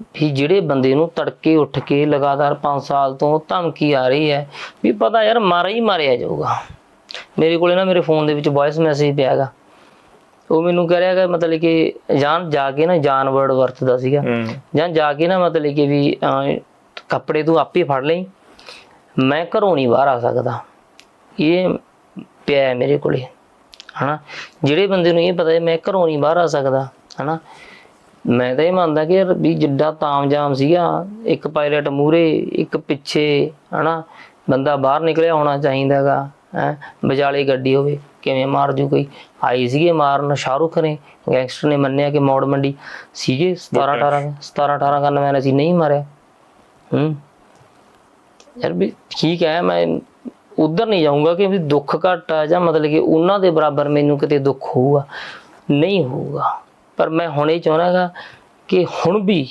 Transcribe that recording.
ਵੀ ਜਿਹੜੇ ਬੰਦੇ ਨੂੰ ਤੜਕੇ ਉੱਠ ਕੇ ਲਗਾਤਾਰ 5 ਸਾਲ ਤੋਂ ਧਮਕੀ ਆ ਰਹੀ ਹੈ ਵੀ ਪਤਾ ਯਾਰ ਮਾਰਾ ਹੀ ਮਾਰਿਆ ਜਾਊਗਾ। ਮੇਰੇ ਕੋਲੇ ਨਾ ਮੇਰੇ ਫੋਨ ਦੇ ਵਿੱਚ ਵੌਇਸ ਮੈਸੇਜ ਪਿਆ ਹੈਗਾ। ਉਹ ਮੈਨੂੰ ਕਹਿ ਰਿਹਾ ਹੈਗਾ ਮਤਲਬ ਕਿ ਜਾਨ ਜਾ ਕੇ ਨਾ ਜਾਨ ਵਰਡ ਵਰਤਦਾ ਸੀਗਾ। ਜਾਂ ਜਾ ਕੇ ਨਾ ਮਤਲਬ ਕਿ ਵੀ ਕੱਪੜੇ ਤੂੰ ਆਪੇ ਫੜ ਲਈ। ਮੈਂ ਘਰੋਂ ਨਹੀਂ ਬਾਹਰ ਆ ਸਕਦਾ। ਇਹ ਪਿਆ ਮੇਰੇ ਕੋਲੇ। ਹਨਾ? ਜਿਹੜੇ ਬੰਦੇ ਨੂੰ ਇਹ ਪਤਾ ਹੈ ਮੈਂ ਘਰੋਂ ਨਹੀਂ ਬਾਹਰ ਆ ਸਕਦਾ। ਹਨਾ? ਮੈਂ ਤਾਂ ਇਹ ਮੰਨਦਾ ਕਿ ਯਾਰ ਵੀ ਜਿੱਡਾ ਤਾਮਜਾਮ ਸੀਗਾ ਇੱਕ ਪਾਇਲਟ ਮੂਰੇ ਇੱਕ ਪਿੱਛੇ ਹਨਾ? ਬੰਦਾ ਬਾਹਰ ਨਿਕਲਿਆ ਹੋਣਾ ਚਾਹੀਦਾਗਾ ਹੈ? ਬਜਾਲੇ ਗੱਡੀ ਹੋਵੇ ਕਿਵੇਂ ਮਾਰ ਜੂ ਕੋਈ? ਆਈ ਸੀਗੇ ਮਾਰਨ ਸ਼ਾਹਰੁਖ ਨੇ ਗੈਂਗਸਟਰ ਨੇ ਮੰਨਿਆ ਕਿ ਮੌੜ ਮੰਡੀ ਸੀਗੇ 17 18 17 18 ਕਰਨ ਮੈਂ ਅਸੀਂ ਨਹੀਂ ਮਾਰਿਆ। ਹੂੰ? ਯਾਰ ਵੀ ਠੀਕ ਹੈ ਮੈਂ ਉਧਰ ਨਹੀਂ ਜਾਊਂਗਾ ਕਿ ਵੀ ਦੁੱਖ ਘੱਟ ਜਾਂ ਮਤਲਬ ਕਿ ਉਹਨਾਂ ਦੇ ਬਰਾਬਰ ਮੈਨੂੰ ਕਿਤੇ ਦੁੱਖ ਹੋਊਗਾ। ਨਹੀਂ ਹੋਊਗਾ। ਪਰ ਮੈਂ ਹੁਣ ਇਹ ਚਾਹਣਾਗਾ ਕਿ ਹੁਣ ਵੀ